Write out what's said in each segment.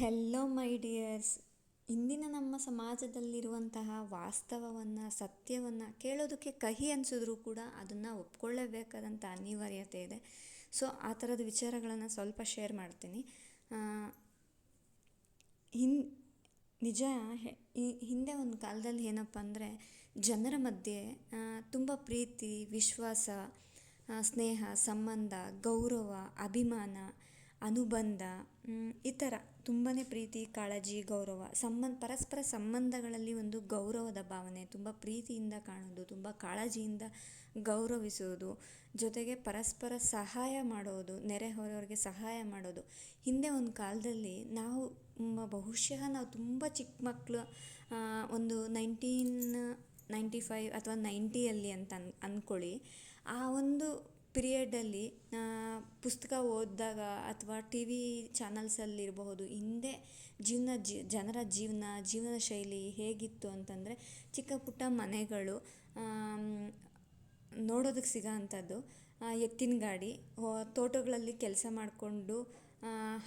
Hello ಮೈ dears ಇಂದಿನ ನಮ್ಮ ಸಮಾಜದಲ್ಲಿರುವಂತಹ ವಾಸ್ತವವನ್ನು, ಸತ್ಯವನ್ನು ಕೇಳೋದಕ್ಕೆ ಕಹಿ ಅನಿಸಿದ್ರೂ ಕೂಡ ಅದನ್ನು ಒಪ್ಕೊಳ್ಳೇಬೇಕಾದಂಥ ಅನಿವಾರ್ಯತೆ ಇದೆ. ಸೊ ಆ ಥರದ ವಿಚಾರಗಳನ್ನು ಸ್ವಲ್ಪ ಶೇರ್ ಮಾಡ್ತೀನಿ. ಹಿನ್, ನಿಜ ಹಿಂದೆ ಒಂದು ಕಾಲದಲ್ಲಿ ಏನಪ್ಪ ಅಂದರೆ ಜನರ ಮಧ್ಯೆ ತುಂಬ ಪ್ರೀತಿ, ವಿಶ್ವಾಸ ಸ್ನೇಹ, ಸಂಬಂಧ, ಗೌರವ, ಅಭಿಮಾನ ಅನುಬಂಧ ಈ ಥರ ತುಂಬಾ ಪ್ರೀತಿ, ಕಾಳಜಿ, ಗೌರವ, ಸಂಬಂಧ, ಪರಸ್ಪರ ಸಂಬಂಧಗಳಲ್ಲಿ ಒಂದು ಗೌರವದ ಭಾವನೆ, ತುಂಬ ಪ್ರೀತಿಯಿಂದ ಕಾಣೋದು, ತುಂಬ ಕಾಳಜಿಯಿಂದ ಗೌರವಿಸೋದು, ಜೊತೆಗೆ ಪರಸ್ಪರ ಸಹಾಯ ಮಾಡೋದು ನೆರೆಹೊರೆಯವರಿಗೆ ಸಹಾಯ ಮಾಡೋದು. ಹಿಂದೆ ಒಂದು ಕಾಲದಲ್ಲಿ ನಾವು ಬಹುಶಃ ನಾವು ತುಂಬ ಚಿಕ್ಕ ಮಕ್ಕಳು ಒಂದು ನೈನ್ಟೀನ್ ನೈಂಟಿ ಫೈವ್ ಅಥವಾ ನೈಂಟಿಯಲ್ಲಿ ಅಂತ ಅನ್ ಅಂದ್ಕೊಳ್ಳಿ ಆ ಒಂದು ಪಿರಿಯಡಲ್ಲಿ ಪುಸ್ತಕ ಓದಿದಾಗ ಅಥವಾ ಟಿ ವಿ ಚಾನಲ್ಸಲ್ಲಿರಬಹುದು ಹಿಂದೆ ಜೀವನ ಜನರ ಜೀವನ ಜೀವನ ಶೈಲಿ ಹೇಗಿತ್ತು ಅಂತಂದರೆ ಚಿಕ್ಕ ಪುಟ್ಟ ಮನೆಗಳು ನೋಡೋದಕ್ಕೆ ಸಿಗೋ ಅಂಥದ್ದು ಎತ್ತಿನ ಗಾಡಿ ತೋಟಗಳಲ್ಲಿ ಕೆಲಸ ಮಾಡಿಕೊಂಡು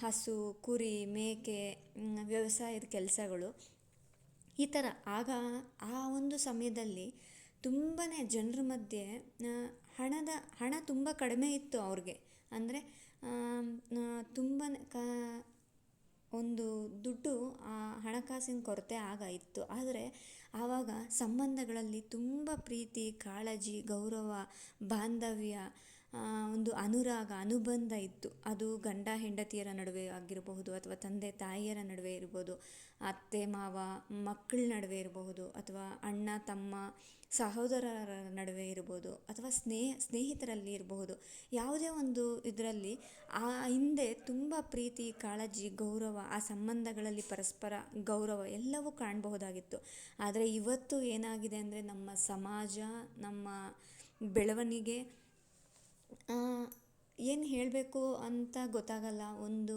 ಹಸು, ಕುರಿ, ಮೇಕೆ ವ್ಯವಸಾಯದ ಕೆಲಸಗಳು. ಈ ಥರ ಆಗ, ಆ ಒಂದು ಸಮಯದಲ್ಲಿ ತುಂಬಾ ಜನರ ಮಧ್ಯೆ ಹಣದ, ಹಣ ತುಂಬ ಕಡಿಮೆ ಇತ್ತು ಅವ್ರಿಗೆ. ಅಂದರೆ ತುಂಬಾ ಕ, ಒಂದು ದುಡ್ಡು ಹಣಕಾಸಿನ ಕೊರತೆ ಆಗ ಇತ್ತು. ಆದರೆ, ಆವಾಗ ಸಂಬಂಧಗಳಲ್ಲಿ ತುಂಬ ಪ್ರೀತಿ, ಕಾಳಜಿ, ಗೌರವ, ಬಾಂಧವ್ಯ ಒಂದು ಅನುರಾಗ, ಅನುಬಂಧ ಇತ್ತು. ಅದು ಗಂಡ ಹೆಂಡತಿಯರ ನಡುವೆ ಆಗಿರಬಹುದು ಅಥವಾ ತಂದೆ ತಾಯಿಯರ ನಡುವೆ ಇರ್ಬೋದು ಅತ್ತೆ, ಮಾವ, ಮಕ್ಕಳ ನಡುವೆ ಇರಬಹುದು ಅಥವಾ ಅಣ್ಣ, ತಮ್ಮ, ಸಹೋದರರ ನಡುವೆ ಇರ್ಬೋದು ಅಥವಾ ಸ್ನೇಹ, ಸ್ನೇಹಿತರಲ್ಲಿ ಇರಬಹುದು. ಯಾವುದೇ ಒಂದು ಇದರಲ್ಲಿ ಆ ಹಿಂದೆ ತುಂಬ ಪ್ರೀತಿ, ಕಾಳಜಿ, ಗೌರವ, ಆ ಸಂಬಂಧಗಳಲ್ಲಿ ಪರಸ್ಪರ ಗೌರವ ಎಲ್ಲವೂ ಕಾಣಬಹುದಾಗಿತ್ತು. ಆದರೆ ಇವತ್ತು ಏನಾಗಿದೆ ಅಂದರೆ ನಮ್ಮ ಸಮಾಜ, ನಮ್ಮ ಬೆಳವಣಿಗೆ ಏನು ಹೇಳಬೇಕು ಅಂತ ಗೊತ್ತಾಗಲ್ಲ. ಒಂದು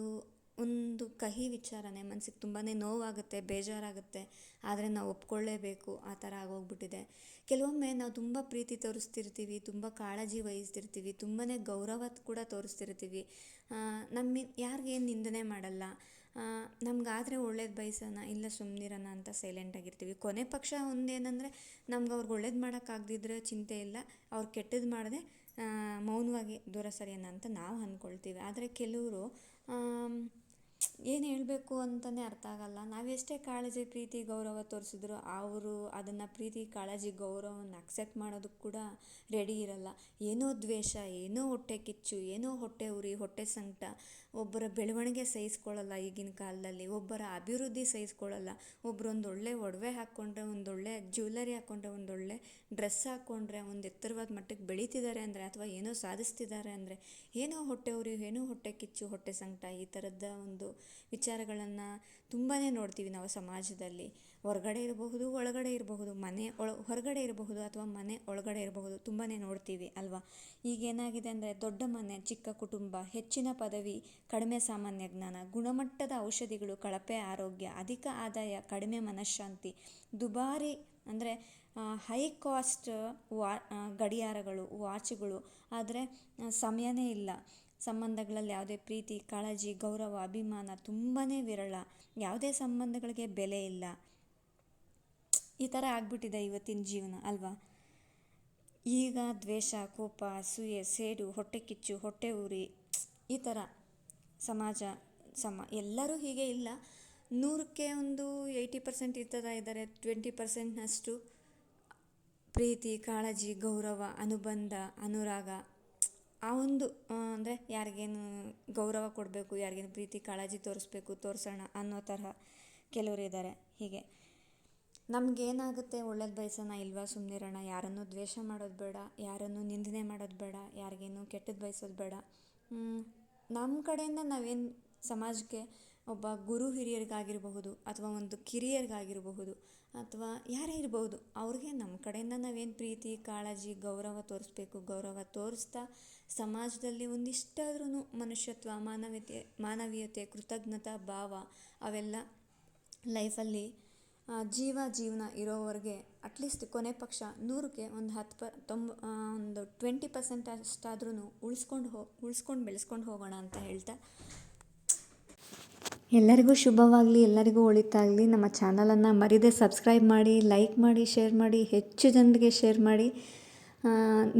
ಒಂದು ಕಹಿ ವಿಚಾರನೇ ಮನ್ಸಿಗೆ ತುಂಬಾ ನೋವಾಗುತ್ತೆ, ಬೇಜಾರಾಗುತ್ತೆ. ಆದರೆ ನಾವು ಒಪ್ಕೊಳ್ಳೇಬೇಕು, ಆ ಥರ ಆಗೋಗ್ಬಿಟ್ಟಿದೆ. ಕೆಲವೊಮ್ಮೆ ನಾವು ತುಂಬ ಪ್ರೀತಿ ತೋರಿಸ್ತಿರ್ತೀವಿ, ತುಂಬ ಕಾಳಜಿ ವಹಿಸ್ತಿರ್ತೀವಿ ತುಂಬಾ ಗೌರವ ಕೂಡ ತೋರಿಸ್ತಿರ್ತೀವಿ. ನಮ್ಮ ಯಾರಿಗೇನು ನಿಂದನೆ ಮಾಡಲ್ಲ. ನಮಗಾದ್ರೆ ಒಳ್ಳೇದು ಬಯಸೋಣ, ಇಲ್ಲ ಸುಮ್ಮನಿರೋಣ ಅಂತ ಸೈಲೆಂಟಾಗಿರ್ತೀವಿ ಕೊನೆ ಪಕ್ಷ ಒಂದೇನಂದರೆ ನಮ್ಗೆ ಅವ್ರಿಗೆ ಒಳ್ಳೇದು ಮಾಡೋಕ್ಕಾಗ್ದಿದ್ರೆ ಚಿಂತೆ ಇಲ್ಲ, ಅವ್ರು ಕೆಟ್ಟದ್ದು ಮಾಡದೆ ಮೌನವಾಗಿ ದೂರ ಸರಿಯೋಣ ಅಂತ ನಾವು ಅಂದ್ಕೊಳ್ತೀವಿ ಆದರೆ ಕೆಲವರು ಏನು ಹೇಳಬೇಕು ಅಂತಲೇ ಅರ್ಥ ಆಗಲ್ಲ. ನಾವು ಎಷ್ಟೇ ಕಾಳಜಿ, ಪ್ರೀತಿ, ಗೌರವ ತೋರಿಸಿದ್ರು ಅವರು ಅದನ್ನು ಪ್ರೀತಿ, ಕಾಳಜಿ ಗೌರವವನ್ನು ಅಕ್ಸೆಪ್ಟ್ ಮಾಡೋದಕ್ಕೆ ಕೂಡ ರೆಡಿ ಇರಲ್ಲ. ಏನೋ ದ್ವೇಷ, ಏನೋ ಹೊಟ್ಟೆ ಕಿಚ್ಚು, ಏನೋ ಹೊಟ್ಟೆ ಉರಿ, ಹೊಟ್ಟೆ ಸಂಕಟ ಒಬ್ಬರ ಬೆಳವಣಿಗೆ ಸಹಿಸ್ಕೊಳ್ಳಲ್ಲ ಈಗಿನ ಕಾಲದಲ್ಲಿ, ಒಬ್ಬರ ಅಭಿವೃದ್ಧಿ ಸಹಿಸ್ಕೊಳ್ಳಲ್ಲ. ಒಬ್ಬರು ಒಂದು ಒಳ್ಳೆ ಒಡವೆ ಹಾಕ್ಕೊಂಡ್ರೆ ಒಂದೊಳ್ಳೆ ಜ್ಯುವೆಲರಿ ಹಾಕ್ಕೊಂಡ್ರೆ ಒಂದೊಳ್ಳೆ ಡ್ರೆಸ್ ಹಾಕ್ಕೊಂಡ್ರೆ ಒಂದು ಎತ್ತರವಾದ ಮಟ್ಟಕ್ಕೆ ಬೆಳೀತಿದ್ದಾರೆ ಅಂದರೆ ಅಥವಾ ಏನೋ ಸಾಧಿಸ್ತಿದ್ದಾರೆ ಅಂದರೆ ಏನೋ ಹೊಟ್ಟೆ ಉರಿ, ಏನೋ ಹೊಟ್ಟೆ ಕಿಚ್ಚು, ಹೊಟ್ಟೆ ಸಂಕಟ ಈ ಥರದ ಒಂದು ವಿಚಾರಗಳನ್ನು ತುಂಬಾ ನೋಡ್ತೀವಿ ನಾವು ಸಮಾಜದಲ್ಲಿ. ಹೊರ್ಗಡೆ ಇರಬಹುದು, ಒಳಗಡೆ ಇರಬಹುದು, ಮನೆ ಒಳ, ಹೊರಗಡೆ ಇರಬಹುದು ಅಥವಾ ಮನೆ ಒಳಗಡೆ ಇರಬಹುದು ತುಂಬಾ ನೋಡ್ತೀವಿ ಅಲ್ವಾ? ಈಗೇನಾಗಿದೆ ಅಂದರೆ ದೊಡ್ಡ ಮನೆ, ಚಿಕ್ಕ ಕುಟುಂಬ, ಹೆಚ್ಚಿನ ಪದವಿ, ಕಡಿಮೆ ಸಾಮಾನ್ಯ ಜ್ಞಾನ, ಗುಣಮಟ್ಟದ ಔಷಧಿಗಳು, ಕಳಪೆ ಆರೋಗ್ಯ, ಅಧಿಕ ಆದಾಯ, ಕಡಿಮೆ ಮನಃಶಾಂತಿ, ದುಬಾರಿ ಅಂದರೆ ಹೈ ಕಾಸ್ಟ್ ವಾ ಗಡಿಯಾರಗಳು, ವಾಚುಗಳು, ಆದರೆ ಸಮಯನೇ ಇಲ್ಲ. ಸಂಬಂಧಗಳಲ್ಲಿ ಯಾವುದೇ ಪ್ರೀತಿ, ಕಾಳಜಿ, ಗೌರವ, ಅಭಿಮಾನ ತುಂಬಾ ವಿರಳ. ಯಾವುದೇ ಸಂಬಂಧಗಳಿಗೆ ಬೆಲೆ ಇಲ್ಲ. ಈ ಥರ ಆಗ್ಬಿಟ್ಟಿದೆ ಇವತ್ತಿನ ಜೀವನ, ಅಲ್ವಾ? ಈಗ ದ್ವೇಷ, ಕೋಪ, ಅಸೂಯೆ, ಸೇಡು, ಹೊಟ್ಟೆ ಕಿಚ್ಚು, ಹೊಟ್ಟೆ ಉರಿ, ಈ ಥರ ಸಮಾಜ, ಸಮ, ಎಲ್ಲರೂ ಹೀಗೆ ಇಲ್ಲ. ನೂರಕ್ಕೆ ಒಂದು ಏಯ್ಟಿ ಪರ್ಸೆಂಟ್ ಈ ಥರ ಇದ್ದಾರೆ ಟ್ವೆಂಟಿ ಪರ್ಸೆಂಟ್ನಷ್ಟು ಪ್ರೀತಿ, ಕಾಳಜಿ, ಗೌರವ, ಅನುಬಂಧ, ಅನುರಾಗ, ಆ ಒಂದು ಅಂದರೆ ಯಾರಿಗೇನು ಗೌರವ ಕೊಡಬೇಕು, ಯಾರಿಗೇನು ಪ್ರೀತಿ, ಕಾಳಜಿ ತೋರಿಸ್ಬೇಕು, ತೋರಿಸೋಣ ಅನ್ನೋ ತರಹ ಕೆಲವರು ಇದ್ದಾರೆ ಹೀಗೆ. ನಮಗೇನಾಗುತ್ತೆ ಒಳ್ಳೇದು ಬಯಸೋಣ ಇಲ್ವಾ ಸುಮ್ಮನಿರೋಣ ಯಾರನ್ನು ದ್ವೇಷ ಮಾಡೋದು ಬೇಡ, ಯಾರನ್ನು ನಿಂದನೆ ಮಾಡೋದು ಬೇಡ, ಯಾರಿಗೇನು ಕೆಟ್ಟದ್ದು ಬಯಸೋದು ಬೇಡ. ನಮ್ಮ ಕಡೆಯಿಂದ ನಾವೇನು ಸಮಾಜಕ್ಕೆ ಒಬ್ಬ ಗುರು ಹಿರಿಯರಿಗಾಗಿರಬಹುದು ಅಥವಾ ಒಂದು ಕಿರಿಯರಿಗಾಗಿರಬಹುದು ಅಥವಾ ಯಾರೇ ಇರಬಹುದು, ಅವ್ರಿಗೆ ನಮ್ಮ ಕಡೆಯಿಂದ ನಾವೇನು ಪ್ರೀತಿ, ಕಾಳಜಿ, ಗೌರವ ತೋರಿಸ್ಬೇಕು. ಗೌರವ ತೋರಿಸ್ತಾ ಸಮಾಜದಲ್ಲಿ ಒಂದಿಷ್ಟಾದ್ರೂ ಮನುಷ್ಯತ್ವ, ಮಾನವೀಯತೆ ಮಾನವೀಯತೆ, ಕೃತಜ್ಞತಾ, ಭಾವ ಅವೆಲ್ಲ ಲೈಫಲ್ಲಿ ಜೀವ ಜೀವನ ಇರೋವರೆಗೆ ಅಟ್ಲೀಸ್ಟ್ ಕೊನೆ ಪಕ್ಷ ನೂರಕ್ಕೆ ಒಂದು ಹತ್ತು ಪ, ತೊಂಬ ಒಂದು ಟ್ವೆಂಟಿ ಪರ್ಸೆಂಟ್ ಅಷ್ಟಾದ್ರೂ ಉಳಿಸ್ಕೊಂಡು ಹೋ, ಉಳಿಸ್ಕೊಂಡು ಬೆಳೆಸ್ಕೊಂಡು ಹೋಗೋಣ ಅಂತ ಹೇಳ್ತಾ. ಎಲ್ಲರಿಗೂ ಶುಭವಾಗಲಿ, ಎಲ್ಲರಿಗೂ ಒಳಿತಾಗಲಿ. ನಮ್ಮ ಚಾನಲನ್ನು ಮರಿದೇ ಸಬ್ಸ್ಕ್ರೈಬ್ ಮಾಡಿ ಲೈಕ್ ಮಾಡಿ ಶೇರ್ ಮಾಡಿ, ಹೆಚ್ಚು ಜನರಿಗೆ ಶೇರ್ ಮಾಡಿ.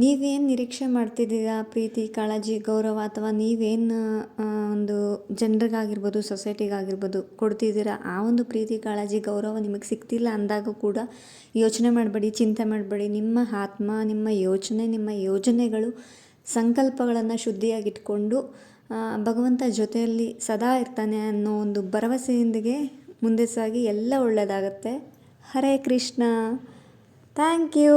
ನೀವೇನು ನಿರೀಕ್ಷೆ ಮಾಡ್ತಿದ್ದೀರಾ, ಪ್ರೀತಿ, ಕಾಳಜಿ, ಗೌರವ ಅಥವಾ ನೀವೇನು ಒಂದು ಜನರಿಗಾಗಿರ್ಬೋದು, ಸೊಸೈಟಿಗಾಗಿರ್ಬೋದು ಕೊಡ್ತಿದ್ದೀರಾ? ಆ ಒಂದು ಪ್ರೀತಿ, ಕಾಳಜಿ, ಗೌರವ ನಿಮಗೆ ಸಿಗ್ತಿಲ್ಲ ಅಂದಾಗ ಕೂಡ ಯೋಚನೆ ಮಾಡಬೇಡಿ, ಚಿಂತೆ ಮಾಡಬೇಡಿ. ನಿಮ್ಮ ಆತ್ಮ, ನಿಮ್ಮ ಯೋಚನೆ, ನಿಮ್ಮ ಯೋಜನೆಗಳು ಸಂಕಲ್ಪಗಳನ್ನು ಶುದ್ಧಿಯಾಗಿಟ್ಕೊಂಡು ಭಗವಂತ ಜೊತೆಯಲ್ಲಿ ಸದಾ ಇರ್ತಾನೆ ಅನ್ನೋ ಒಂದು ಭರವಸೆಯೊಂದಿಗೆ ಮುಂದೆ ಸಾಗಿ ಎಲ್ಲ ಒಳ್ಳೆಯದಾಗತ್ತೆ ಹರೇ ಕೃಷ್ಣ. Thank you.